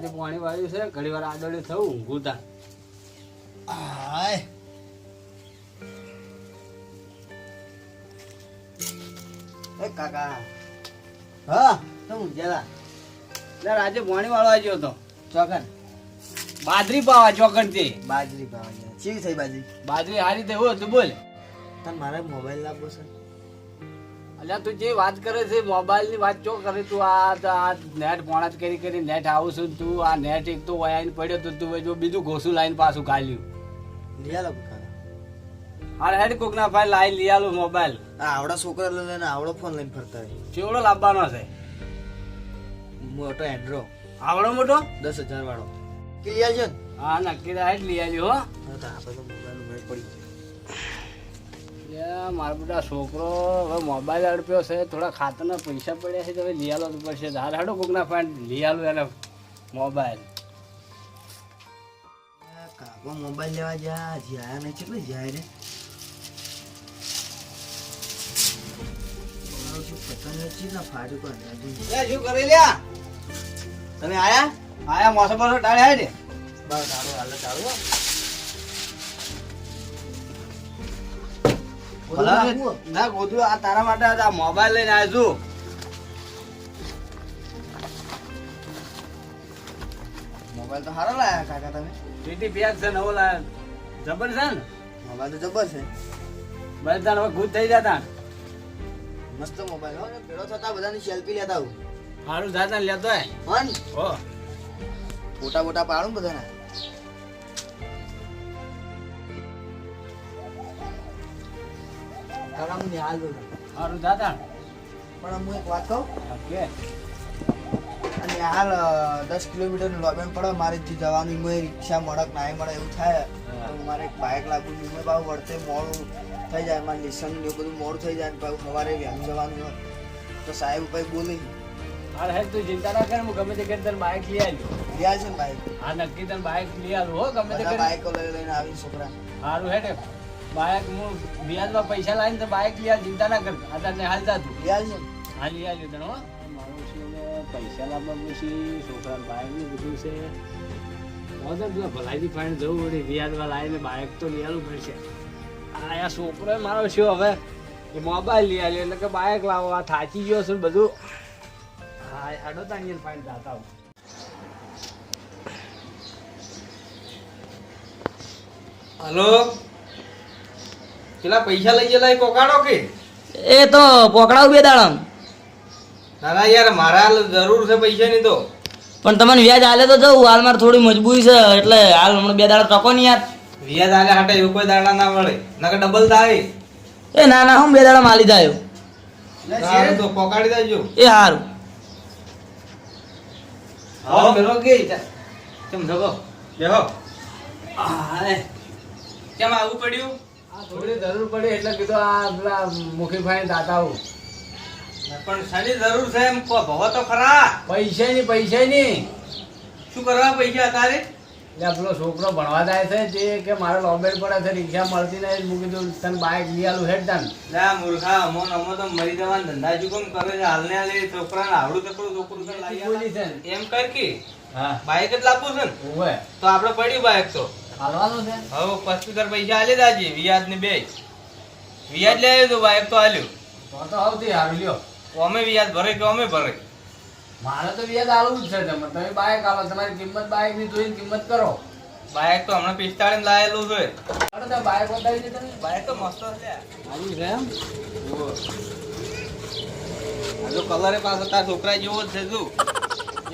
તો ઘડી વાર આદોડે થયું ઊંઘું તા. એ કાકા. હા એટલે રાતે પાણી વાળવા ગયો હતો ચોકન. બાજરી પાવા ચોકડથી બાજરી પાવાની. ચીવી થઈ બાજરી? બાજરી હારી થઈ હોય તું બોલ. તને મારે મોબાઈલ લાવવો છે? અલ્યા તું જે વાત કરે છે મોબાઈલની વાત ચો કરે તું આ આ નેટ પોણા કરી કરી નેટ આવું છું તું આ નેટ એક તો વયાઈને પડ્યો તો તું જો બીજું ઘોસું લાઈન પાછું ખાલ્યું લિયાલો આ હેડ કોક ના ફાઈલ લાઈ આલું મોબાઈલ. આ આવડા છોકરા લઈને આવડો ફોન લઈને ફરતા હોય. ચેવડો લાવવાનો છે. મોટો એન્ડ્રો આવડો મોટો? દસ હજાર વાળો. ક્લિયર છે ને. હા નક્કી તો હેડ લઈ આવજો હો. મારો બેટા છોકરો હવે મોબાઈલ અડપ્યો છે થોડા ખાતરના પૈસા પડ્યા છે તો હવે લઈ આલો તો પડશે. હાલ હાડો કોકના લઈ આલો એને મોબાઈલ. કાકો મોબાઈલ લેવા જા હજી આયા નહીં કેટલે જાય રે? પતંગ નથી ના ફાડ્યું પણ શું કરી લ્યા? તમે આયા? આયા મોસો મોસો ટાળે હાય ને. બસ ચાલો હાલ ભલા? ના ગોધું આ તારા માટે આ મોબાઈલ લઈને આવ્યો છું. મોબાઈલ તો સારો લાયા કાકા તમે. ટીટી પેક છે નવો લાયા. જબર છે ને? મોબાઈલ તો જબર છે. બધા હવે ગુજ થઈ જતા. મસ્ત મોબાઈલ હો ને થતા બધાની સેલ્ફી લેતા આવું. સારું જાતા લેતો હે હો. ફોટા બોટા પાડું બધાને. કાકા હું નિહાલ દઉં સારું જાતા પણ હું એક વાત કહું? કે અને હાલ દસ કિલોમીટરનું લોબેન પડે મારે જવાનું મેં રિક્ષા મળક ના મળે એવું થાય. તો મારે એક બાઇક લાગુ મેં વળતે મોડું થઈ જાય મારે લેસન ને એવું બધું મોડું થઈ જાય ને પાછું સવારે વહેલું જવાનું હોય. તો સાહેબ ભાઈ બોલી હાલ હેડ તું ચિંતા ના કર હું ગમે તે કરી તને બાઇક લઈ આવ્યો છે ને બાઇક હા નક્કી તને બાઇક લઈ આવ્યું હો ગમે તે કરી બાઇકો લઈ લઈને આવી છોકરા. સારું હેડ. બાઇક હું વ્યાજમાં પૈસા લાવીને તો બાઇક લઈ આવ, ચિંતા ના કર. આ તને હાલ જાતું ગયા હા લઈ આવ્યો તને હો. પૈસા લાવવા પછી છોકરાને બાઇક ને બધું છે. હવે તો પેલા ભલાઈથી ફાઈન જવું પડે. વ્યાજમાં લાવીને બાઇક તો લઈ આવવું પડશે. આ છોકરો મારો શું હવે. એ મોબાઈલ લઈ આવ્યો એટલે કે બાઇક લાવો. આ થાચી ગયો છે ને બધું. હા હાડો તાણીએ ફાઈન જાતા આવું હલો? પેલા પૈસા લઈ ગયેલા એ કોકાડો કે? એ તો પોકડાવ બે દાડમ. ના ના યાર મારા જરૂર છે પૈસાની તો. પણ તમને વ્યાજ આલે તો જવું. હાલ મારે થોડી મજબૂરી છે એટલે હાલ હમણાં બે દાડા ટકો નહીં યાર. વ્યાજ આલે હાટે એવું કોઈ દાડા ના મળે. નકર ડબલ થાય એ ના ના હું બે દાડા માલી જાય. તો પોકાડી દેજો. એ સારું હા. મેલો કે કેમ ધગો બેહો. કેમ આવું પડ્યું? આ થોડી જરૂર પડી એટલે કીધું આ પેલા મુખી ભાઈ આવું પણ શાની જરૂર છે એમ કહો? ભવો તો ખરા. પૈસા ની પૈસા ની શું કરવા પૈસા તારે? એટલે પેલો છોકરો ભણવા જાય છે જે કે મારે લોબેલ પડે છે રિક્ષા મળતી નહીં. મૂકી દઉં તને બાઇક લઈ આલું હેડ તન. ના મૂર્ખા અમો અમો તો મરી જવાનું ધંધા જુગમ કરે છે હાલને હાલે છોકરાને આવડું તકડું છોકરું છે લાવી છે. એમ કર કે હા. બાઈક જ લાવવું છે ને ઓવે તો આપણે પડ્યું બાઇક તો. હાલવાનું છે? હવે પછી તર પૈસા આલે દાજી વ્યાજ ને બે. વ્યાજ લઈ આવ્યો તો બાઇક તો આલ્યું. તો તો આવતી હારું લ્યો. અમે વ્યાજ ભરે કે અમે ભરે મારે તો વ્યાજ આલવું જ છે તમે. તમે બાઇક આલો તમારી કિંમત બાઇકની જોઈને કિંમત કરો. બાઈક તો હમણાં પિસ્તાળીસ લાયેલું છે. અરે તમે બાઇક બતાવી દે તમે. બાઈક તો મસ્ત છે. સારું છે એમ? આ જો કલરે પાછો તાર છોકરા જેવો જ છે તું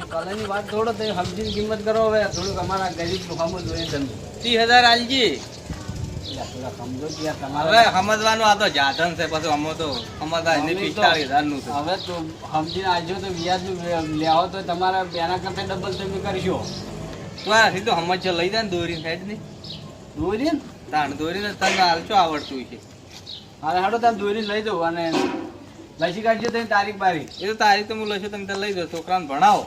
એ કલરની વાત થોડો તમે સમજીને કિંમત કરો હવે. થોડુંક અમારા ગરીબ સમજ જોઈએ તમે. ત્રીસ હજાર આલજી. હવે સમજવાનું આ તો જાધન છે પછી અમે તો સમજતા એને તો- પિસ્તાળીસ હજારનું હવે તો સમજીને આવજો તો વ્યાજ લેવો તો તમારા બેના કરતા ડબલ તમે કરશો. તું આ સીધો સમજ લઈ જાય ને દોરી સાઈડની. દોરી ને તાણ દોરીને તને હાલ શું આવડતું છે? હાલે હાડો તમે દોરી લઈ દઉં અને લસી કાઢજો તમે તારીખ બારીખ એ તો તારીખ તો હું લઈશું તમે લઈ દો છોકરાને ભણાવો.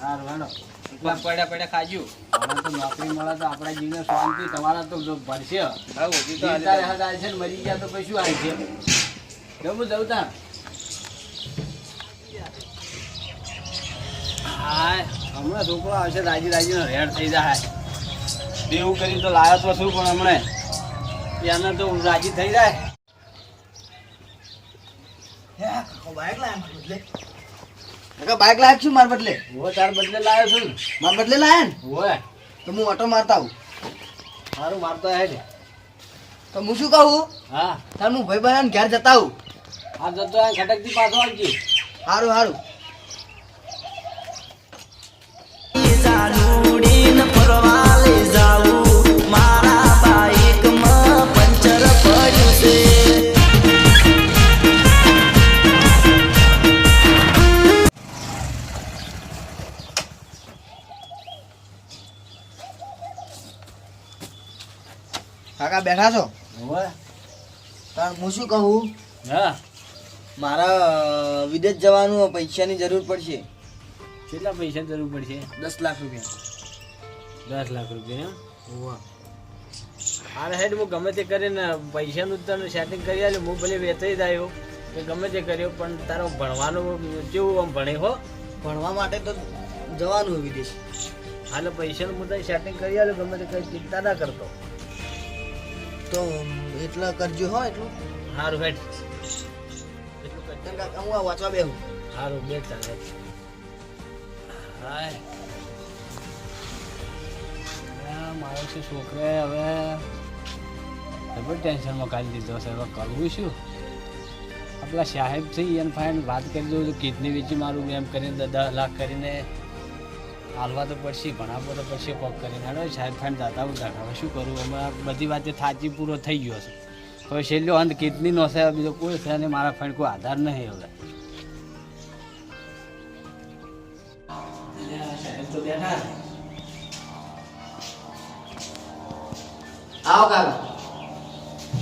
હેડો પગ પડ્યા પડ્યા ખાજુ. તો નોકરી મળે તો આપણા જીવને શાંતિ તમારા તો ભરશે. તો જીવતા રહ્યા હતા છે ને મરી ગયા તો પછી શું આવે છે? જવું જવું હા હમણાં છોકરો આવશે રાજી રાજીનો રેડ થઈ જાય. દેવું કરી તો લાયો તો શું પણ હમણે? એને તો રાજી થઈ જાય. હે કાકા બાઇક લાયા બદલે? કાકા બાઇક લાયા છું મારા બદલે? હું તાર બદલે લાયો છું. ને મારા બદલે લાયા ને? હોય તો હું ઓટો મારતા આવું. મારું મારતો હે છે તો હું શું કહું? હા. તાર હું ભાઈ બનાવીને ઘેર જતા આવું. હા જતો આ ખટકથી પાછો આવજે. સારું સારું કાકા બેઠા છો? હું શું કહું? હા. મારા વિદેશ જવાનું પૈસાની જરૂર પડશે. કેટલા પૈસા જરૂર પડશે? દસ લાખ રૂપિયા. દસ લાખ રૂપિયા અરે હેડ હું ગમે તે કરીને પૈસાનું તને સેટિંગ કરી આલ્યું હું ભલે વેચાઈ જાય કે ગમે તે કર્યો પણ તારો ભણવાનું કેવું આમ ભણે હો? ભણવા માટે તો જવાનું વિદેશ. હાલે પૈસાનું હું તને સેટિંગ કરી આલ્યું ગમે તે કરી ચિંતા ના કરતો. તો એટલે કરજો હો એટલું. સારું હેડ. એટલું કરજે. કાકા હું આ વાંચવા બેહું. સારું બેટ ચાલે હાય. મારો છે છોકરાએ હવે જબર ટેન્શનમાં કાઢી દીધો છે. હવે કરવું શું? આપણા સાહેબ છે એને ફાઈન વાત કરી દઉં તો કિડની વેચી મારું એમ કરીને દસ લાખ કરીને હાલવા તો પડશે ભણાવવો તો પડશે કોક કરીને. હેડો સાહેબ ફાઈન જાતા હું હવે શું કરું? અમે બધી વાત થાચી પૂરો થઈ ગયો છે. હવે છેલ્લો અંત કિડની નો સાહેબ બીજો કોઈ છે નહીં મારા ફ્રેન્ડ કોઈ આધાર નહીં હવે. આવો કાકા.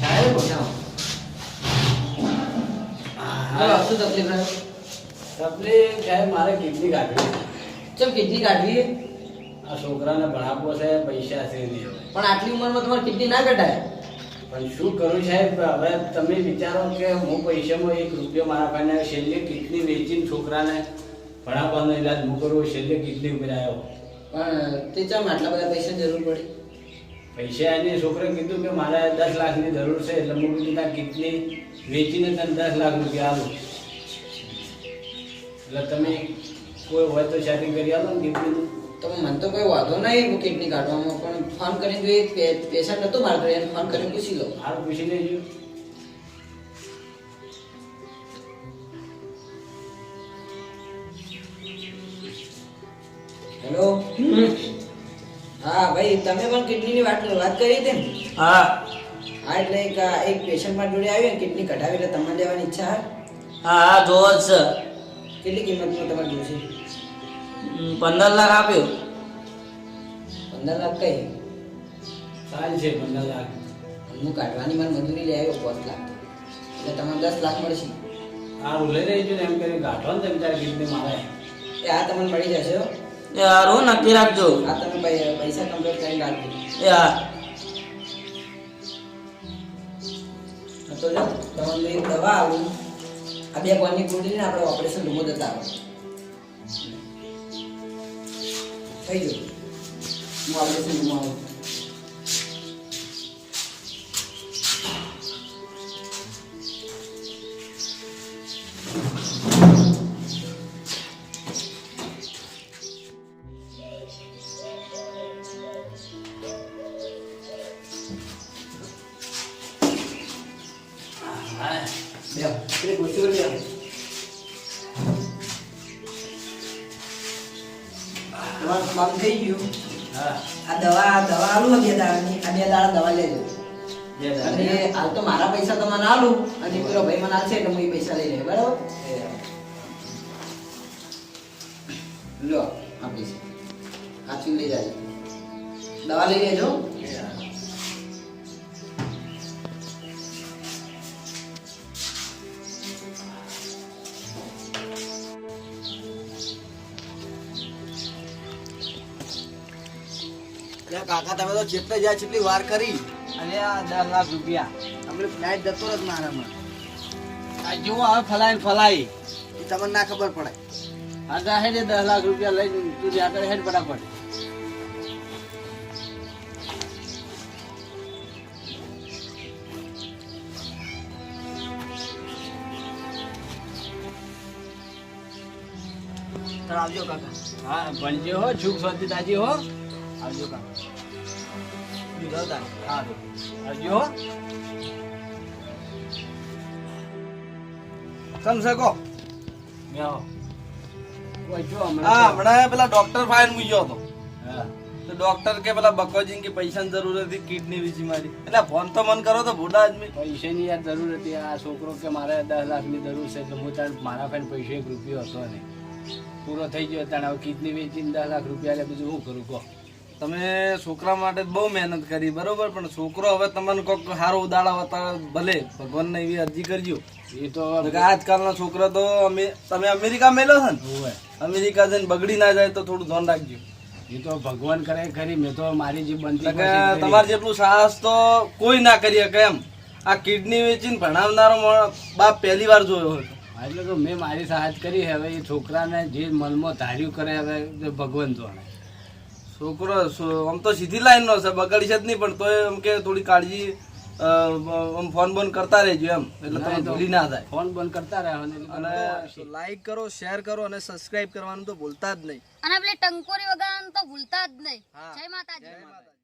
સાહેબ શું તકલીફ રહે? તકલીફ સાહેબ મારે કિડની કાઢવી ચમ કિડની કાઢવી આ છોકરાને ભણાવવો છે પૈસા છે નહીં પણ આટલી ઉંમરમાં તમારે કિડની ના કઢાય પણ શું કરું સાહેબ હવે તમે વિચારો કે હું પૈસામાં એક રૂપિયો મારા પાસે છેલ્લે કિડની વેચીને છોકરાને ભણાવવાનો ઈલાજ હું કરું છેલ્લે કિડની ઉપર આવ્યો? પણ તે ચમ આટલા બધા પૈસા જરૂર પડી? પૈસા એને છોકરાએ કીધું કે મારે દસ લાખની જરૂર છે એટલે હું કીધું ત્યાં કિડની વેચીને તને દસ લાખ રૂપિયા આવું એટલે તમે કોઈ હોય તો સેટિંગ કરી આલો ને કિડનીનું તો મને તો કોઈ વાંધો નહીં કિડની કાઢવામાં પણ ફોન કરીને જો એક પે- પેશન્ટ હતું મારે ઘરે એને ફોન કરીને પૂછી લો. હારું પૂછી લેજો. હેલો હા ભાઈ તમે પણ કિડનીની વાત વાત કરી હતી ને? હા. હા એટલે એક એક પેશન્ટ મારા જોડે આવ્યો ને કિડની કઢાવી એટલે તમારે લેવાની ઈચ્છા હા? હા જોવો જ છે. કેટલી કિંમતમાં તમારે જોશે પંદર લાખ આપ્યો. પંદર લાખ કઈ? સાલ છે પંદર લાખ. હું કાઢવાની મારી મજૂરી લઈ આવ્યો પાંચ લાખ. એટલે તમારે દસ લાખ મળશે. હારું લઈ લેજો ને એમ કરી ગાંઠો ને તમે તારે ગીતને મારે. એ આ તમને મળી જશે હો. એ હારું નક્કી રાખજો. આ તમે પૈસા કમ્પ્લીટ કરીને રાખજો એ હા તો જો તમને દવા આવું આ બે કોની ગોળી ને આપણે ઓપરેશન રૂમમાં જતા આવો થઈ ગયું હું ઓપરેશન રૂમમાં આવું કામ થઈ ગયું. હા. આ દવા દવા આલું બે દાડાની આ બે દાડા દવા લેજો અને હાલ તો મારા પૈસા તમને આલું. અને પેલો ભાઈ મને આલશે એટલે હું એ પૈસા લઈ લે બરાબર? લો આ પૈસા સાચું. લઈ જાય. દવા લઈ લેજો. કાકા તમે તો જેટલે જાય જેટલી વાર કરી. અને આ દસ લાખ રૂપિયા. આપણે ફ્લાઇટ જતો જ મારામાં? આ જુઓ હવે ફલાઈ ફલાઈ. એ તમને ના ખબર પડે. હા જા હેડે દસ લાખ રૂપિયા લઈને તું જ્યાં કરે હેડ ફટાફટ. આવજો કાકા. હા ભણજો હો છૂક સ્વાતી તાજી હો. આવજો કાકા. બીજો તાર સારું આવજો હા હમણાં હમણાં પેલા ડોક્ટર ફાઇન મૂક્યો હતો. હા. તો ડોક્ટર કે પેલા બકોજી કે પૈસાની જરૂર હતી કિડની વીસી મારી. એટલે ફોન તો મન કરો તો ભૂડા આદમી. પૈસાની યાર જરૂર હતી. આ છોકરો કે મારે દસ લાખની જરૂર છે તો હું તાર મારા ફેન પૈસા એક રૂપિયો હતો નહીં. પૂરો થઈ ગયો તાણે હવે કિડની વેચીને દસ લાખ રૂપિયા લે બીજું શું કરું? કહો. તમે છોકરા માટે બહુ મહેનત કરી બરોબર? પણ છોકરો હવે તમને કોઈક સારો ઉદાડા હતા ભલે ભગવાનને એવી અરજી કરજો. એ તો આજકાલના છોકરા તો અમે તમે અમેરિકા મેલો છે ને. અમેરિકા જઈને બગડી ના જાય તો થોડું ધ્યાન રાખજો. એ તો ભગવાન કરે ખરી મેં તો મારી જે બનતી કે તમારે જેટલું સાહસ તો કોઈ ના કરી શકે એમ? આ કિડની વેચીને ભણાવનારો બાપ પહેલી વાર જોયો હતો એટલે તો મેં મારી સાહસ કરી હવે એ છોકરાને જે મનમાં ધાર્યું કરે હવે ભગવાન જાણે. છોકરો આમ તો સીધી લાઈન નો છે બગડી છે જ નહીં પણ તોય એમ કે થોડી કાળજી આમ ફોન બંધ કરતા રહેજો એમ એટલે તમે ભૂલી ના થાય. ફોન બંધ કરતા રહેવાનું અને લાઈક કરો શેર કરો અને સબસ્ક્રાઇબ કરવાનું તો ભૂલતા જ નહીં. અને પેલી ટંકોરી વગાડવાનું તો ભૂલતા જ નહીં. જય માતાજી. જય માતાજી.